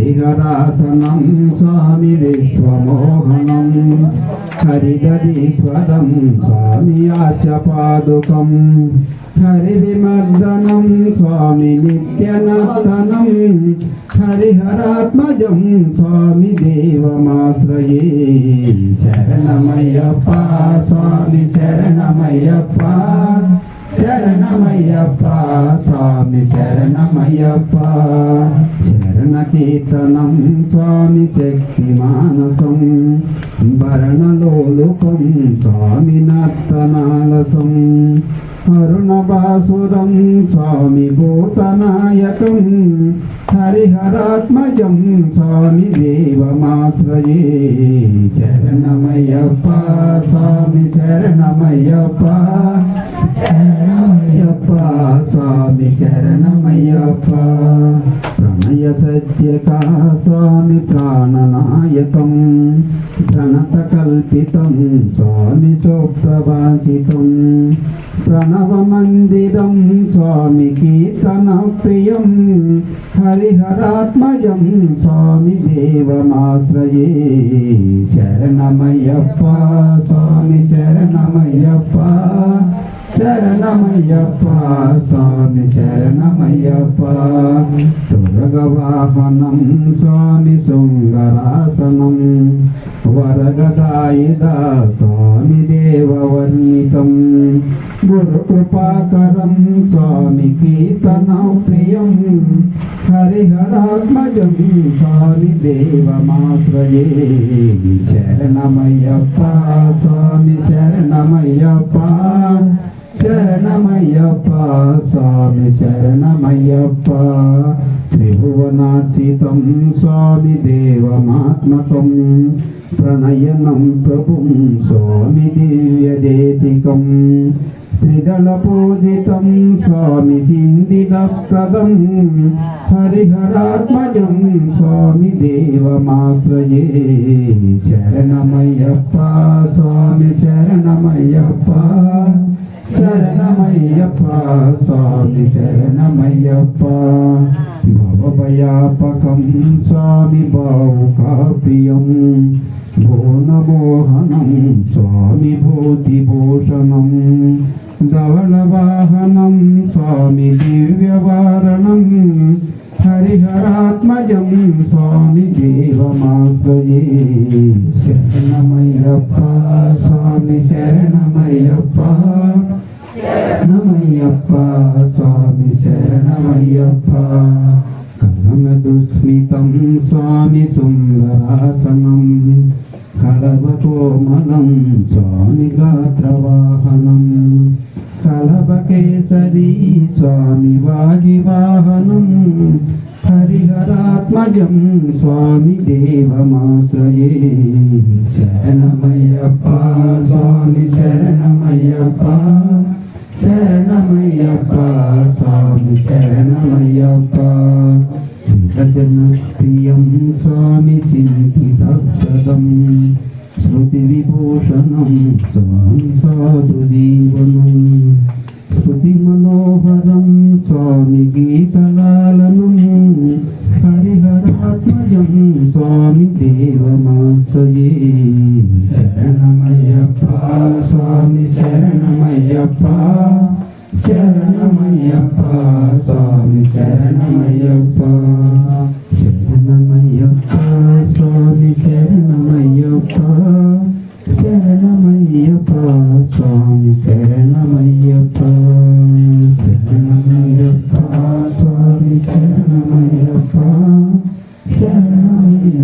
హరిహరాసనం స్వామి విశ్వమోహనం హరిదరీశ్వరం స్వామి ఆచపాదుకం హరివిమర్దనం స్వామి నిత్యనర్దనం హరిహరాత్మజం స్వామి దేవమాశ్రయే శరణమయ్యప్ప స్వామి శరణమయ్యప్ప శరణమయ్యప్ప స్వామి శరణమయ్యప్ప శరణ స్వామి శక్తి మానసం. భరణలోలుకం స్వామి నర్తనాలసం. అరుణబాసురం స్వామి భూతనాయకం. హరిహరాత్మజం స్వామి దేవమాశ్రయే. శరణమయ్యప్ప స్వామి శరణమయ్యప్ప శరణమయ్యప్ప స్వామి శరణమయ్యప్ప ప్రాణనాయకం ప్రణత కల్పితం స్వామి సుప్రభాషితం ప్రణవ మందిరం స్వామి కీర్తన ప్రియం హరిహరాత్మయం స్వామి దేవమాశ్రయే. శరణమయ్యప్ప స్వామి శరణమయ్యప్ప. శరణమయ్యప్ప స్వామి శరణమయ్యప్ప. తురగవాహనం స్వామి శృంగరాసనం. వరగదాయిద స్వామి దేవవర్ణితం. గురుకృపాకరం స్వామి కీర్తన ప్రియం. హరిహరాత్మజం స్వామి దేవమాశ్రయే. శరణమయ్యప్ప స్వామి శరణమయ్యప్ప. శరణమయ్యప్ప స్వామి శరణమయ్యప్ప. త్రిభువనాచితం స్వామి దేవమాత్మకం. ప్రణయనం ప్రభుం స్వామి దివ్యదేశికం. త్రిదళ పూజితం స్వామి సిందిదప్రదం హరిహరాత్మజం స్వామి దేవమాశ్రయే. శరణమయ్యప్ప స్వామి శరణమయ్యప్ప. శరణమయ్యప్ప స్వామి శరణమయ్యప్ప భవభయాపకం స్వామి బావుకాప్రియం భువనమోహనం స్వామి భూతిభూషణం ధవళవాహనం స్వామి దివ్యవారణం హరిహరాత్మజం స్వామి దేవమాశ్రయే శరణమయ్యప్ప స్వామి స్వామి శరణమయ్యప్ప. శరణమయ్యప్ప స్వామి శరణమయ్యప్ప. కలమదుస్మితం స్వామి సుందరాసనం. కలవకోమలం స్వామి గాత్రవాహనం కలవకేసరీ స్వామి వాజివాహనం హరిహరాత్మజం స్వామి దేవమాశ్రయే శరణమయ్యప్ప స్వామి శరణమయ్యప్ప. శరణమయ్యప్ప స్వామి శరణమయ్యప్ప. చింతజన ప్రియం స్వామి చింతితప్రదం. శృతి విభూషణం స్వామి సాధు జీవనం శృతి మనోహరం స్వామి గీతలాలనం స్వామి దేవమాశ్రయే. శరణమయ్యప్ప స్వామి శరణమయ్యప్ప శరణమయ్యప్ప స్వామి శరణమయ్యప్ప. శరణమయ్యప్ప స్వామి శరణమయ్యప్ప శరణమయ్యప్ప స్వామి శరణమయ్యప్ప. శరణమయ్యప్ప స్వామి శరణమయ్యప్ప.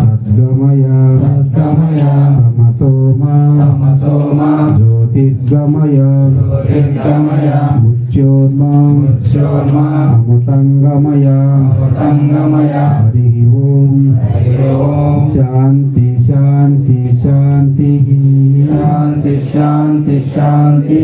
సద్గమయ సద్గమయ తమసో మాం తమసో మా జ్యోతిర్గమయ జ్యోతిర్గమయ ముత్యోర్మా ముత్యోర్మా అమృతంగమయ అమృతంగమయ హరి ఓం శాంతి శాంతి శాంతి శాంతి శాంతి శాంతి.